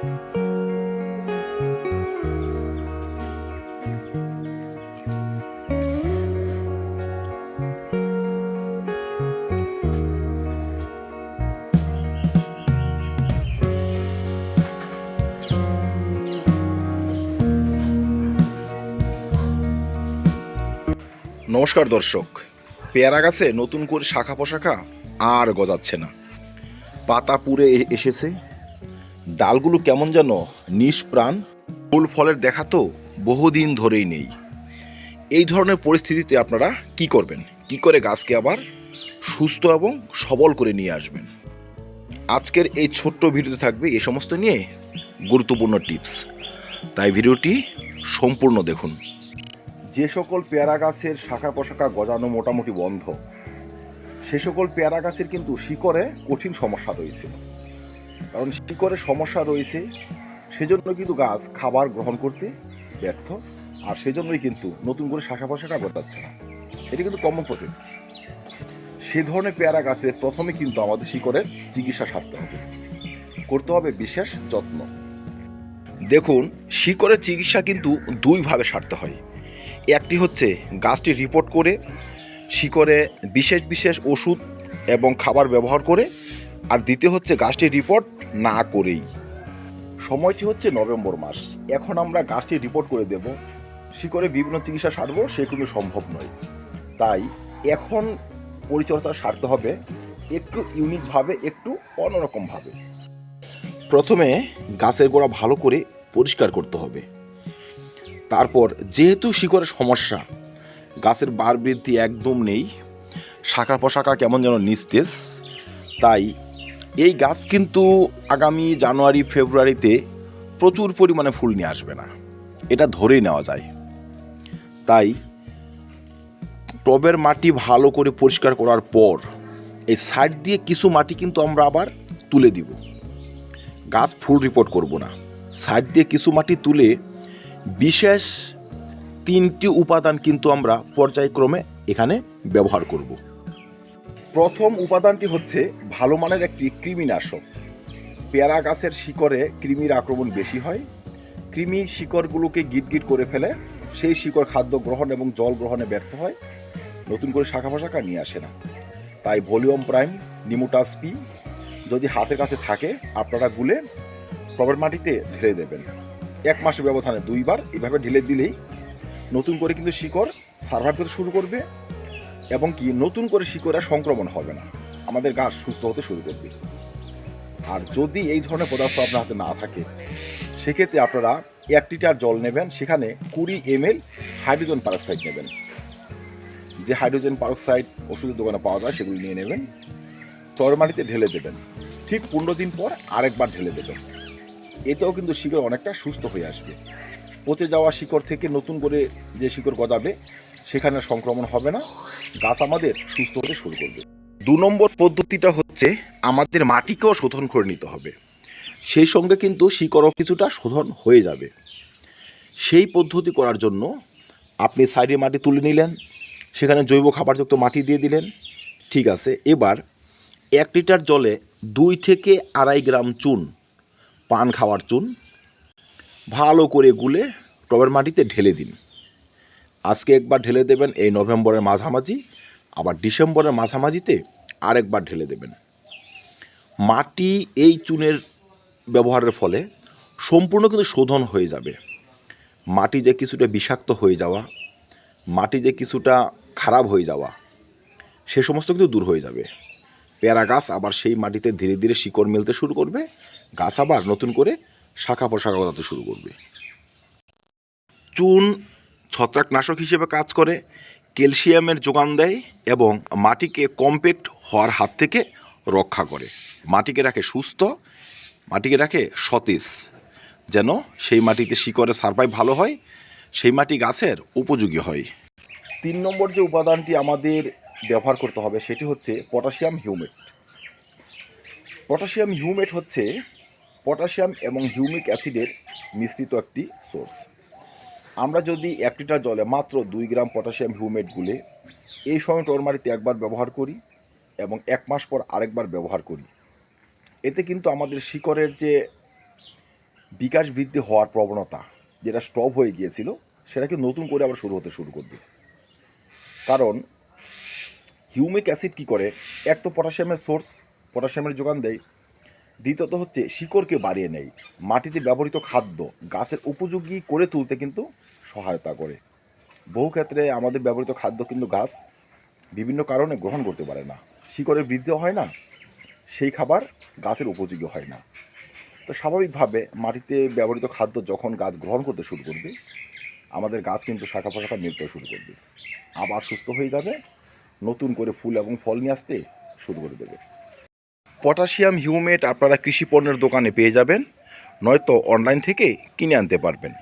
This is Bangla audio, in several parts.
নমস্কার দর্শক। পেয়ারা গাছে নতুন করে শাখা পোশাখা আর গজাচ্ছে না। পাতা পুড়ে এসেছে। ডালগুলো কেমন যেন নিষ্প্রাণ। ফুল ফলের দেখা তো বহুদিন ধরেই নেই। এই ধরনের পরিস্থিতিতে আপনারা কি করবেন? কি করে গাছকে আবার সুস্থ এবং সবল করে নিয়ে আসবেন? আজকের এই ছোট্ট ভিডিওতে থাকবে এ সমস্ত নিয়ে গুরুত্বপূর্ণ টিপস। তাই ভিডিওটি সম্পূর্ণ দেখুন। যে সকল পেয়ারা গাছের শাখা পোশাখা গজানো মোটামুটি বন্ধ, সে সকল পেয়ারা গাছের কিন্তু শিকড়ে কঠিন সমস্যা রয়েছে। কারণ শিকড়ে সমস্যা রয়েছে সেজন্য কিন্তু গাছ খাবার গ্রহণ করতে ব্যর্থ, আর সেজন্যই কিন্তু নতুন করে শাখা পোশাখা গজাচ্ছে না। এটি কিন্তু কমন প্রসেস সে ধরনের পেয়ারা গাছে প্রথমে কিন্তু আমাদের শিকড়ের চিকিৎসা সারতে হবে। করতে হবে বিশেষ যত্ন। দেখুন, শিকড়ের চিকিৎসা কিন্তু দুইভাবে সারতে হয়। একটি হচ্ছে গাছটি রিপোর্ট করে, শিকড়ে বিশেষ বিশেষ ওষুধ এবং খাবার ব্যবহার করে, আর দ্বিতীয় হচ্ছে গাছটি রিপোর্ট না করেই। সময়টি হচ্ছে নভেম্বর মাস। এখন আমরা গাছটি রিপোর্ট করে দেব। শিকড়ে বিভিন্ন চিকিৎসা সারবো, সে কিন্তু সম্ভব নয়। তাই এখন পরিচর্যা সারতে হবে, একটু ইউনিকভাবে একটু অন্যরকমভাবে প্রথমে গাছের গোড়া ভালো করে পরিষ্কার করতে হবে। তারপর যেহেতু শিকড়ের সমস্যা, গাছের বার বৃদ্ধি একদম নেই, শাখা পোশাখা কেমন যেন নিস্তেজ, তাই এই গাছ কিন্তু আগামী জানুয়ারি, ফেব্রুয়ারিতে প্রচুর পরিমাণে ফুল নিয়ে আসবে না। এটা ধরেই নেওয়া যায়। তাই টবের মাটি ভালো করে পরিষ্কার করার পর এই সাইড দিয়ে কিছু মাটি কিন্তু আমরা আবার তুলে দিব। গাছ ফুল রিপোর্ট করব না। সাইড দিয়ে কিছু মাটি তুলে বিশেষ তিনটি উপাদান কিন্তু আমরা পর্যায়ক্রমে এখানে ব্যবহার করব। প্রথম উপাদানটি হচ্ছে ভালো মানের একটি কৃমিনাশক। পেয়ারা গাছের শিকড়ে কৃমির আক্রমণ বেশি হয়। কৃমি শিকড়গুলোকে গিটগিট করে ফেলে, সেই শিকড় খাদ্য গ্রহণ এবং জল গ্রহণে ব্যর্থ হয়। নতুন করে শাখা ফাশাখা নিয়ে আসে না। তাই ভলিউম প্রাইম, নিমোটাস পি, যদি হাতের কাছে থাকে, আপনারা গুলে টবের মাটিতে ঢেলে দেবেন। এক মাসের ব্যবধানে দুইবার, এভাবে ঢেলে দিলেই নতুন করে কিন্তু শিকড় সার্ভাইভ করতে শুরু করবে। এবং কি নতুন করে শিকড়ে সংক্রমণ হবে না। আমাদের গাছ সুস্থ হতে শুরু করবে। আর যদি এই ধরনের পদার্থ আপনার হাতে না থাকে, সেক্ষেত্রে আপনারা এক লিটার জল নেবেন, সেখানে কুড়ি এম হাইড্রোজেন পারক্সাইড নেবেন। যে হাইড্রোজেন পারক্সাইড ওষুধের দোকানে পাওয়া যায়, সেগুলি নিয়ে নেবেন। তর মাটিতে ঢেলে দেবেন। ঠিক পনেরো দিন পর আরেকবার ঢেলে দেবেন। এতেও কিন্তু শিকড় অনেকটা সুস্থ হয়ে আসবে। পচে যাওয়া শিকড় থেকে নতুন করে যে শিকড় গজাবে, সেখানে সংক্রমণ হবে না। গাছ আমাদের সুস্থ হতে শুরু করবে। দু নম্বর পদ্ধতিটা হচ্ছে আমাদের মাটিকেও শোধন করে নিতে হবে। সেই সঙ্গে কিন্তু শিকড়ও কিছুটা শোধন হয়ে যাবে। সেই পদ্ধতি করার জন্য আপনি সাইডে মাটি তুলে নিলেন, সেখানে জৈব খাবারযুক্ত মাটি দিয়ে দিলেন। ঠিক আছে, এবার এক লিটার জলে দুই থেকে আড়াই গ্রাম চুন, পান খাওয়ার চুন ভালো করে গুলে টবের মাটিতে ঢেলে দিন। আজকে একবার ঢেলে দেবেন এই নভেম্বরের মাঝামাঝি, আবার ডিসেম্বরের মাঝামাঝিতে আরেকবার ঢেলে দেবেন। মাটি এই চুনের ব্যবহারের ফলে সম্পূর্ণ কিন্তু শোধন হয়ে যাবে। মাটি যে কিছুটা বিষাক্ত হয়ে যাওয়া, মাটি যে কিছুটা খারাপ হয়ে যাওয়া, সে সমস্ত কিন্তু দূর হয়ে যাবে। পেয়ারা গাছ আবার সেই মাটিতে ধীরে ধীরে শিকড় মেলতে শুরু করবে, গাছ আবার নতুন করে শাখা পোশাখা গজাতে শুরু করবে। চুন ছত্রাকনাশক হিসেবে কাজ করে, ক্যালসিয়ামের যোগান দেয় এবং মাটিকে কম্প্যাক্ট হওয়ার হাত থেকে রক্ষা করে। মাটিকে রাখে সুস্থ, মাটিকে রাখে সতেজ, যেন সেই মাটিতে শিকড়ে সার্ভাইভ ভালো হয়, সেই মাটি গাছের উপযোগী হয়। তিন নম্বর যে উপাদানটি আমাদের ব্যবহার করতে হবে সেটি হচ্ছে পটাশিয়াম হিউমেট। পটাশিয়াম হিউমেট হচ্ছে পটাশিয়াম এবং হিউমিক অ্যাসিডের মিশ্রিত একটি সোর্স। আমরা যদি এক লিটার জলে মাত্র দুই গ্রাম পটাশিয়াম হিউমেট গুলে এই সময় টরমারিতে একবার ব্যবহার করি এবং এক মাস পর আরেকবার ব্যবহার করি, এতে কিন্তু আমাদের শিকড়ের যে বিকাশ বৃদ্ধি হওয়ার প্রবণতা, যেটা স্টপ হয়ে গিয়েছিল, সেটাকে নতুন করে আবার শুরু হতে শুরু করবে। কারণ হিউমিক অ্যাসিড কি করে? এক তো পটাশিয়ামের সোর্স, পটাশিয়ামের যোগান দেয় দ্বিতীয়ত হচ্ছে শিকড়কে বাড়িয়ে নেয়। মাটিতে ব্যবহৃত খাদ্য গাছের উপযোগী করে তুলতে কিন্তু সহায়তা করে। বহু ক্ষেত্রে আমাদের ব্যবহৃত খাদ্য কিন্তু গাছ বিভিন্ন কারণে গ্রহণ করতে পারে না। শিকড়ের বৃদ্ধিও হয় না, সেই খাবার গাছের উপযোগী হয় না। তো স্বাভাবিকভাবে মাটিতে ব্যবহৃত খাদ্য যখন গাছ গ্রহণ করতে শুরু করবে, আমাদের গাছ কিন্তু শাখা পোশাখা মিলতে শুরু করবে। আবার সুস্থ হয়ে যাবে, নতুন করে ফুল এবং ফল নিয়ে আসতে শুরু করে দেবে। পটাশিয়াম হিউমেট আপনারা কৃষি পণ্যের দোকানে পেয়ে যাবেন, নয়তো অনলাইন থেকে কিনে আনতে পারবেন।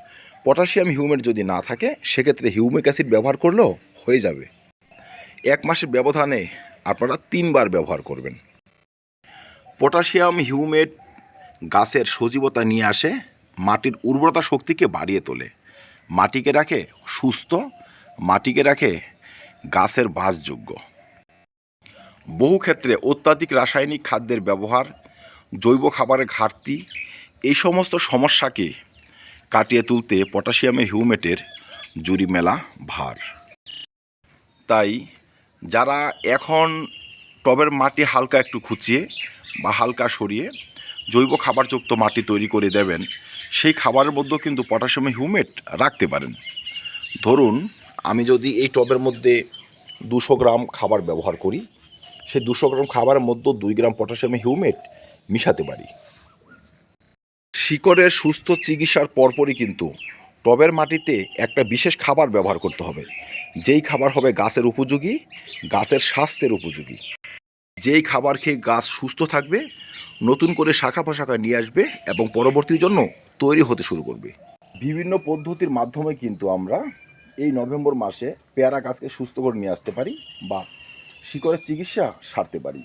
পটাশিয়াম হিউমেট যদি না থাকে, সেক্ষেত্রে হিউমিক অ্যাসিড ব্যবহার করলেও হয়ে যাবে। এক মাসের ব্যবধানে আপনারা তিনবার ব্যবহার করবেন। পটাশিয়াম হিউমেট গাছের সজীবতা নিয়ে আসে, মাটির উর্বরতা শক্তিকে বাড়িয়ে তোলে। মাটিকে রাখে সুস্থ, মাটিকে রাখে গাছের বাসযোগ্য। বহু ক্ষেত্রে অত্যাধিক রাসায়নিক খাদ্যের ব্যবহার, জৈব খাবারের ঘাটতি, এই সমস্ত সমস্যাকে কাটিয়ে তুলতে পটাশিয়ামের হিউমেটের জুরি মেলা ভার। তাই যারা এখন টবের মাটি হালকা একটু খুঁচিয়ে বা হালকা সরিয়ে জৈব খাবারযুক্ত মাটি তৈরি করে দেবেন, সেই খাবারের মধ্যেও কিন্তু পটাশিয়ামের হিউমেট রাখতে পারেন। ধরুন, আমি যদি এই টবের মধ্যে দুশো গ্রাম খাবার ব্যবহার করি সেই দুশো গ্রাম খাবারের মধ্যে দুই গ্রাম পটাশিয়াম হিউমেট মিশাতে পারি। শিকড়ের সুস্থ চিকিৎসার পরপরই কিন্তু টবের মাটিতে একটা বিশেষ খাবার ব্যবহার করতে হবে। যেই খাবার হবে গাছের উপযোগী, গাছের স্বাস্থ্যের উপযোগী। যেই খাবার খেয়ে গাছ সুস্থ থাকবে, নতুন করে শাখা পোশাখা নিয়ে আসবে এবং পরবর্তীর জন্য তৈরি হতে শুরু করবে। বিভিন্ন পদ্ধতির মাধ্যমে কিন্তু আমরা এই নভেম্বর মাসে পেয়ারা গাছকে সুস্থ করে নিয়ে আসতে পারি বা শিকড়ের চিকিৎসা সারতে পারি।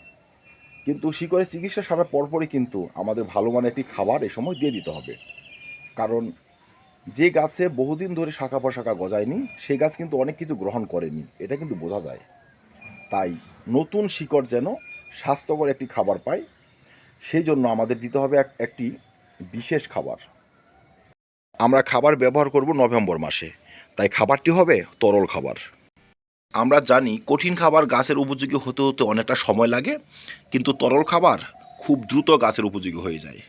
কিন্তু শিকড়ের চিকিৎসা সারার পরপরই কিন্তু আমাদের ভালো মানের একটি খাবার এ সময় দিয়ে দিতে হবে। কারণ যে গাছে বহুদিন ধরে শাখা পোশাখা গজায়নি সেই গাছ কিন্তু অনেক কিছু গ্রহণ করেনি, এটা কিন্তু বোঝা যায়। তাই নতুন শিকড় যেন স্বাস্থ্যকর একটি খাবার পায়, সেই জন্য আমাদের দিতে হবে এক, একটি বিশেষ খাবার। আমরা খাবার ব্যবহার করব নভেম্বর মাসে, তাই খাবারটি হবে তরল খাবার। আমরা জানি কঠিন খাবার গাছের উপযোগী হতে হতে অনেকটা সময় লাগে, কিন্তু তরল খাবার খুব দ্রুত গাছের উপযোগী হয়ে যায়।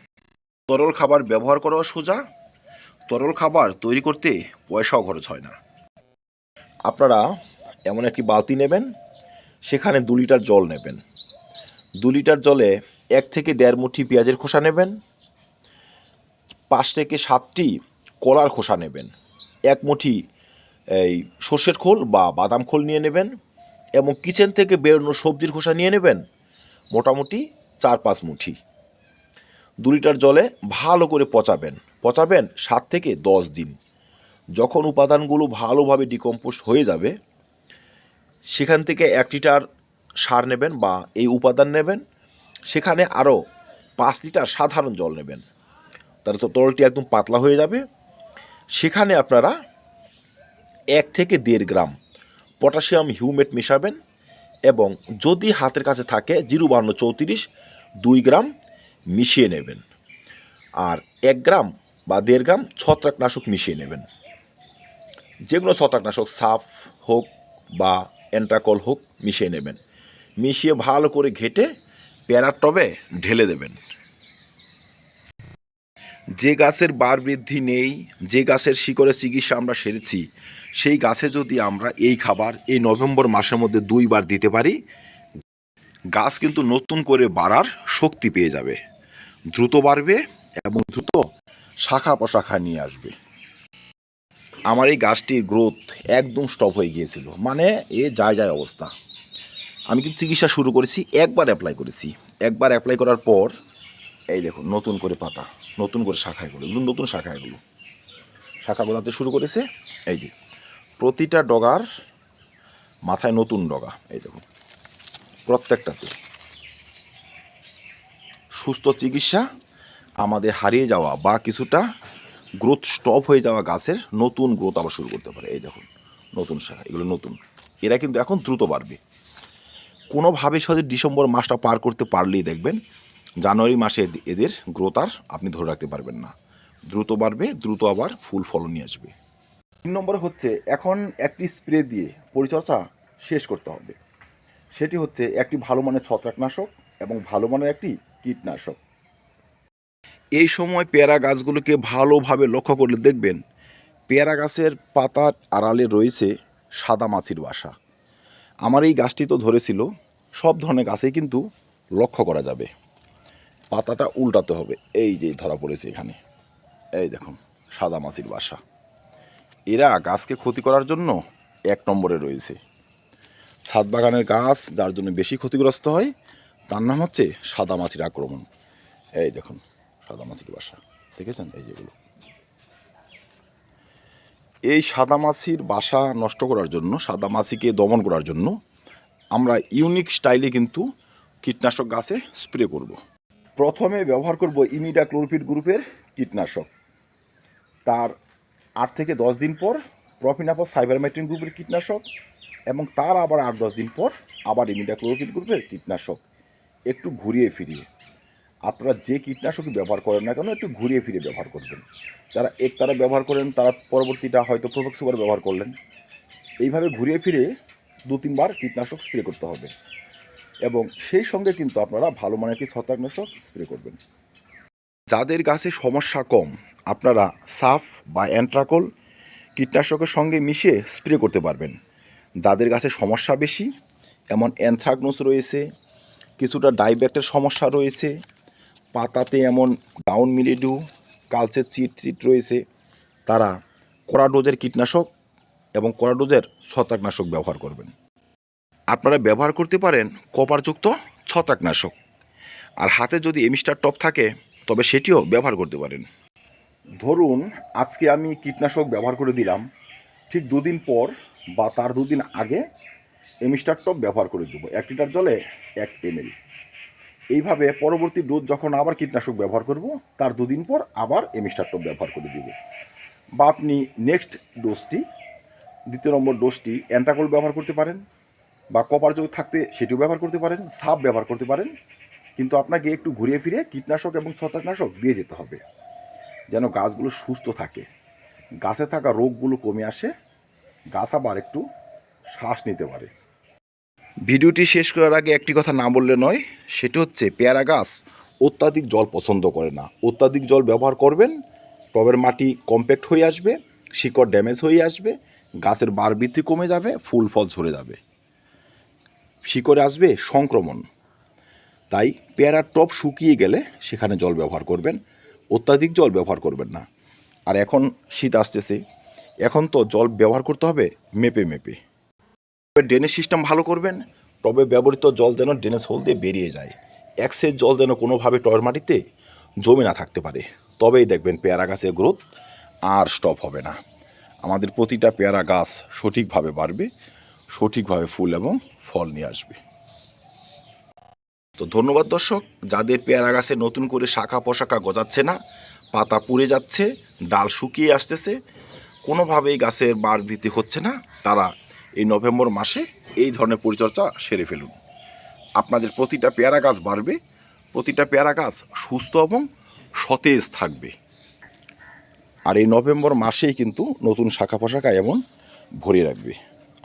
তরল খাবার ব্যবহার করাও সোজা, তরল খাবার তৈরি করতে পয়সাও খরচ হয় না। আপনারা এমন একটি বালতি নেবেন, সেখানে দু লিটার জল নেবেন। দু লিটার জলে এক থেকে দেড় মুঠি পেঁয়াজের খোসা নেবেন, পাঁচ থেকে সাতটি কলার খোসা নেবেন, এক মুঠি এই সর্ষের খোল বা বাদাম খোল নিয়ে নেবেন এবং কিচেন থেকে বেরোনো সবজির খোসা নিয়ে নেবেন মোটামুটি চার পাঁচ মুঠি। দু লিটার জলে ভালো করে পচাবেন। পচাবেন সাত থেকে দশ দিন। যখন উপাদানগুলো ভালোভাবে ডিকম্পোস্ট হয়ে যাবে, সেখান থেকে এক লিটার সার নেবেন বা এই উপাদান নেবেন। সেখানে আরও পাঁচ লিটার সাধারণ জল নেবেন। তাহলে তো তরলটি একদম পাতলা হয়ে যাবে। সেখানে আপনারা এক থেকে দেড় গ্রাম। পটাশিয়াম হিউমেট মেশাবেন এবং যদি হাতের কাছে থাকে জিরো বান্ন চৌত্রিশ দুই গ্রাম মিশিয়ে নেবেন। আর এক গ্রাম বা দেড় গ্রাম ছত্রাকনাশক মিশিয়ে নেবেন। যেগুলো ছত্রাকনাশক সাফ হোক বা অ্যান্ট্রাকল হোক মিশিয়ে নেবেন। মিশিয়ে ভালো করে ঘেটে প্যারার টবে ঢেলে দেবেন। যে গাছের বার বৃদ্ধি নেই, যে গাছের শিকড়ের চিকিৎসা আমরা সেরেছি সেই গাছে যদি আমরা এই খাবার এই নভেম্বর মাসের মধ্যে দুইবার দিতে পারি, গাছ কিন্তু নতুন করে বাড়ার শক্তি পেয়ে যাবে। দ্রুত বাড়বে এবং দ্রুত শাখা প্রশাখা নিয়ে আসবে। আমার এই গাছটির গ্রোথ একদম স্টপ হয়ে গিয়েছিল। মানে এ যায় যায় অবস্থা। আমি কিন্তু চিকিৎসা শুরু করেছি, একবার অ্যাপ্লাই করেছি। একবার অ্যাপ্লাই করার পর, এই দেখুন, নতুন করে পাতা, নতুন করে শাখা এগুলো এগুলো নতুন শাখা এগুলো। শাখা গোলাতে শুরু করেছে, এই যে। প্রতিটা ডগার মাথায় নতুন ডগা, এই দেখুন প্রত্যেকটাতে সুস্থ চিকিৎসা, আমাদের হারিয়ে যাওয়া বা কিছুটা গ্রোথ স্টপ হয়ে যাওয়া গাছের নতুন গ্রোথ আবার শুরু করতে পারে, এই দেখুন, নতুন শাখা এগুলো নতুন। এরা কিন্তু এখন দ্রুত বাড়বে। কোনোভাবে সহজে ডিসেম্বর মাসটা পার করতে পারলেই দেখবেন, জানুয়ারি মাসে এদের গ্রোথ আর আপনি ধরে রাখতে পারবেন না। দ্রুত বাড়বে, দ্রুত আবার ফুল ফলন নিয়ে আসবে। তিন নম্বরে হচ্ছে এখন একটি স্প্রে দিয়ে পরিচর্যা শেষ করতে হবে। সেটি হচ্ছে একটি ভালো মানের ছত্রাকনাশক এবং ভালো মানের একটি কীটনাশক। এই সময় পেয়ারা গাছগুলোকে ভালোভাবে লক্ষ্য করলে দেখবেন পেয়ারা গাছের পাতার আড়ালে রয়েছে সাদা মাছির বাসা। আমার এই গাছটি তো ধরেছিল, সব ধরনের গাছেই কিন্তু লক্ষ্য করা যাবে। পাতাটা উল্টাতে হবে, এই যে ধরা পড়েছে এখানে। এই দেখুন, সাদা মাছির বাসা। এরা গাছকে ক্ষতি করার জন্য এক নম্বরে রয়েছে। ছাদ বাগানের গাছ যার জন্য বেশি ক্ষতিগ্রস্ত হয়, তার নাম হচ্ছে সাদা মাছির আক্রমণ। এই দেখুন সাদা মাছির বাসা, দেখেছেন? এই যেগুলো এই সাদা মাছির বাসা নষ্ট করার জন্য সাদা মাছিকে দমন করার জন্য আমরা ইউনিক স্টাইলে কিন্তু কীটনাশক গাছে স্প্রে করব। প্রথমে ব্যবহার করব ইমিডা ক্লোরোপিড গ্রুপের কীটনাশক। তার আট থেকে দশ দিন পর প্রফিনাপস সাইবারমেট্রিন গ্রুপের কীটনাশক এবং তার আবার আট দশ দিন পর আবার ইমিডা ক্লোরোপিড গ্রুপের কীটনাশক। একটু ঘুরিয়ে ফিরিয়ে। আপনারা যে কীটনাশকই ব্যবহার করেন না কেন, একটু ঘুরিয়ে ফিরে ব্যবহার করবেন। যারা এক তারা ব্যবহার করেন, তারা পরবর্তীটা হয়তো প্রোভেক্স সুপার ব্যবহার করলেন। এইভাবে ঘুরিয়ে ফিরে দু তিনবার কীটনাশক স্প্রে করতে হবে। এবং সেই সঙ্গে কিন্তু আপনারা ভালো মানের একটি ছত্রাকনাশক স্প্রে করবেন। যাদের গাছে সমস্যা কম আপনারা সাফ বা অ্যান্ট্রাকল কীটনাশকের সঙ্গে মিশিয়ে স্প্রে করতে পারবেন। যাদের গাছে সমস্যা বেশি, এমন অ্যানথ্রাকনোস রয়েছে, কিছুটা ডাইব্যাক্টের সমস্যা রয়েছে, পাতাতে এমন ডাউন মিলিডু কালচের চিট চিট রয়েছে, তারা কড়া ডোজের কীটনাশক এবং কড়া ডোজের ছত্রাকনাশক ব্যবহার করবেন। আপনারা ব্যবহার করতে পারেন কপারযুক্ত ছত্রাকনাশক। আর হাতে যদি এমিস্টার টপ থাকে, তবে সেটিও ব্যবহার করতে পারেন। ধরুন আজকে আমি কীটনাশক ব্যবহার করে দিলাম, ঠিক দুদিন পর বা তার দুদিন আগে এমিস্টার টপ ব্যবহার করে দেবো, এক লিটার জলে এক এমএল এইভাবে পরবর্তী ডোজ যখন আবার কীটনাশক ব্যবহার করব, তার দুদিন পর আবার এমিস্টার টপ ব্যবহার করে দেব। বা আপনি নেক্সট ডোজটি দ্বিতীয় নম্বর ডোজটি অ্যান্টাকল ব্যবহার করতে পারেন, বা কপার যোগ থাকতে সেটিও ব্যবহার করতে পারেন, সাপ ব্যবহার করতে পারেন, কিন্তু আপনাকে একটু ঘুরিয়ে ফিরে কীটনাশক এবং ছত্রাকনাশক দিয়ে যেতে হবে। যেন গাছগুলো সুস্থ থাকে। গাছে থাকা রোগগুলো কমে আসে, গাছ আবার একটু শ্বাস নিতে পারে। ভিডিওটি শেষ করার আগে একটি কথা না বললে নয়, সেটি হচ্ছে পেয়ারা গাছ অত্যাধিক জল পছন্দ করে না। অত্যাধিক জল ব্যবহার করবেন, টবের মাটি কম্প্যাক্ট হয়ে আসবে, শিকড় ড্যামেজ হয়ে আসবে, গাছের বার বৃদ্ধি কমে যাবে, ফুল ফল ঝরে যাবে। শিকড়ে আসবে সংক্রমণ। তাই পেয়ারার টপ শুকিয়ে গেলে সেখানে জল ব্যবহার করবেন। অত্যাধিক জল ব্যবহার করবেন না। আর এখন শীত আসতেছে। এখন তো জল ব্যবহার করতে হবে মেপে মেপে। ড্রেনেজ সিস্টেম ভালো করবেন টবে ব্যবহৃত জল যেন ড্রেনেজ হোল দিয়ে বেরিয়ে যায়। এক্সেস জল যেন কোনোভাবে টবের মাটিতে জমে না থাকতে পারে। তবেই দেখবেন পেয়ারা গাছের গ্রোথ আর স্টপ হবে না। আমাদের প্রতিটা পেয়ারা গাছ সঠিকভাবে বাড়বে, সঠিকভাবে ফুল এবং ফল নিয়ে আসবে। তো ধন্যবাদ দর্শক, যাদের পেয়ারা গাছে নতুন করে শাখা পোশাকা গজাচ্ছে না, পাতা পুড়ে যাচ্ছে, ডাল শুকিয়ে আসতেছে, কোনোভাবেই গাছের বার বৃদ্ধি হচ্ছে না, তারা এই নভেম্বর মাসে এই ধরনের পরিচর্যা সেরে ফেলুন। আপনাদের প্রতিটা পেয়ারা গাছ বাড়বে, প্রতিটা পেয়ারা গাছ সুস্থ এবং সতেজ থাকবে। আর এই নভেম্বর মাসেই কিন্তু নতুন শাখা পোশাকা এমন ভরে রাখবে।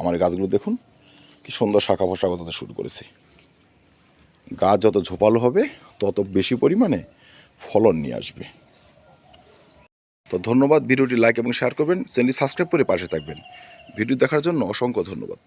আমার গাছগুলো দেখুন, কি সুন্দর শাখা পোশাকা শুরু করেছে। গাছ যত ঝোপালো হবে, তত বেশি পরিমাণে ফলন নিয়ে আসবে। তো ধন্যবাদ, ভিডিওটি লাইক এবং শেয়ার করবেন। চ্যানেলটি সাবস্ক্রাইব করে পাশে থাকবেন। ভিডিও দেখার জন্য অসংখ্য ধন্যবাদ।